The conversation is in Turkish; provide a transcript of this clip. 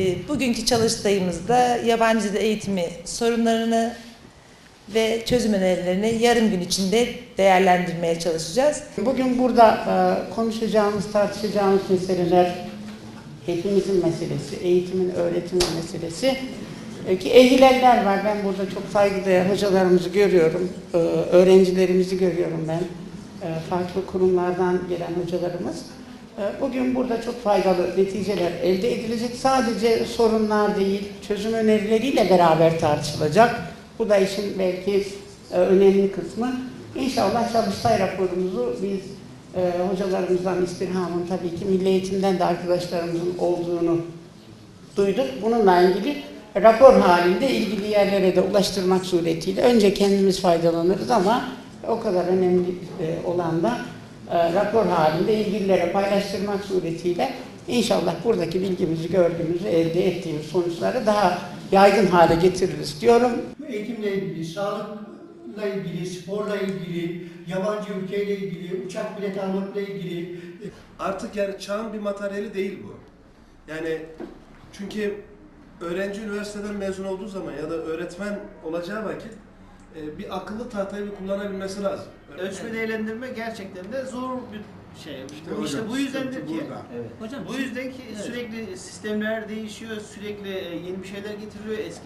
e, bugünkü çalıştayımızda yabancı dil eğitimi sorunlarını ve çözüm önerilerini yarım gün içinde değerlendirmeye çalışacağız. Bugün burada e, konuşacağımız, tartışacağımız meseleler hepimizin meselesi, eğitimin, öğretimin meselesi. E, ki ehileller var. Ben burada çok saygıdeğer hocalarımızı görüyorum. E, öğrencilerimizi görüyorum ben. Farklı kurumlardan gelen hocalarımız. E, bugün burada çok faydalı neticeler elde edilecek. Sadece sorunlar değil, çözüm önerileriyle beraber tartışılacak. Bu da işin belki e, önemli kısmı. İnşallah Çalıştay raporumuzu biz e, hocalarımızdan istirhamın tabii ki milli eğitimden de arkadaşlarımızın olduğunu duyduk. Bununla ilgili rapor halinde ilgili yerlere de ulaştırmak suretiyle önce kendimiz faydalanırız ama o kadar önemli e, olan da e, rapor halinde ilgililere paylaştırmak suretiyle inşallah buradaki bilgimizi, gördüğümüzü, elde ettiğimiz sonuçları daha yaygın hale getiririz diyorum. Eğitimle ilgili, sağlıkla ilgili, sporla ilgili, yabancı ülkeyle ilgili, uçak bileti almakla ilgili, Artık yani çağın bir materyali değil bu. Yani çünkü öğrenci üniversiteden mezun olduğu zaman ya da öğretmen olacağı vakit e, bir akıllı tahtayı bir kullanabilmesi lazım. Ölçme değerlendirme gerçekten de zor bir şey. bu işte bu yüzdendir ki. Hocam Bu yüzden ki sürekli sistemler değişiyor, sürekli e, yeni bir şeyler getiriliyor, eski